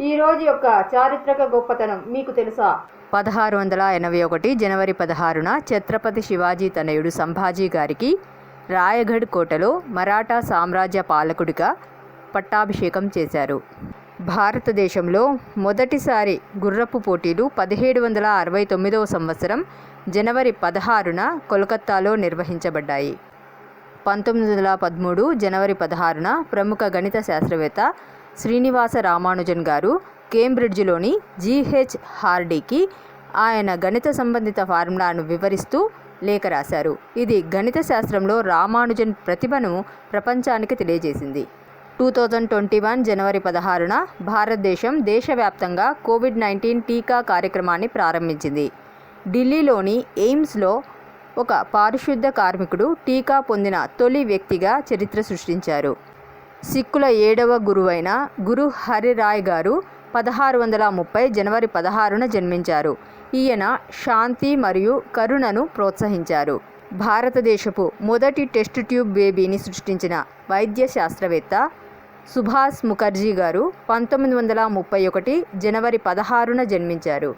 ఈ రోజు యొక్క చారిత్రక గొప్పతనం మీకు తెలుసా? పదహారు వందల ఎనభై ఒకటి జనవరి పదహారున ఛత్రపతి శివాజీ తనయుడు సంభాజీ గారికి రాయగఢ్ కోటలో మరాఠా సామ్రాజ్య పాలకుడిగా పట్టాభిషేకం చేశారు. భారతదేశంలో మొదటిసారి గుర్రపు పోటీలు పదిహేడు వందల అరవై తొమ్మిదవ సంవత్సరం జనవరి పదహారున కోల్కత్తాలో నిర్వహించబడ్డాయి. పంతొమ్మిది వందల పదమూడు జనవరి పదహారున ప్రముఖ గణిత శాస్త్రవేత్త శ్రీనివాస రామానుజన్ గారు కేంబ్రిడ్జ్లోని జీహెచ్ హార్డీకి ఆయన గణిత సంబంధిత ఫార్ములాను వివరిస్తూ లేఖ రాశారు. ఇది గణిత శాస్త్రంలో రామానుజన్ ప్రతిభను ప్రపంచానికి తెలియజేసింది. టూ థౌజండ్ ట్వంటీ వన్ జనవరి పదహారున భారతదేశం దేశవ్యాప్తంగా కోవిడ్ నైన్టీన్ టీకా కార్యక్రమాన్ని ప్రారంభించింది. ఢిల్లీలోని ఎయిమ్స్లో ఒక పారిశుద్ధ కార్మికుడు టీకా పొందిన తొలి వ్యక్తిగా చరిత్ర సృష్టించారు. సిక్కుల ఏడవ గురువైన గురు హరిరాయ్ గారు పదహారు వందల ముప్పై జనవరి పదహారున జన్మించారు. ఈయన శాంతి మరియు కరుణను ప్రోత్సహించారు. భారతదేశపు మొదటి టెస్ట్ ట్యూబ్ బేబీని సృష్టించిన వైద్య శాస్త్రవేత్త సుభాష్ ముఖర్జీ గారు పంతొమ్మిది వందల ముప్పై ఒకటి జనవరి పదహారున జన్మించారు.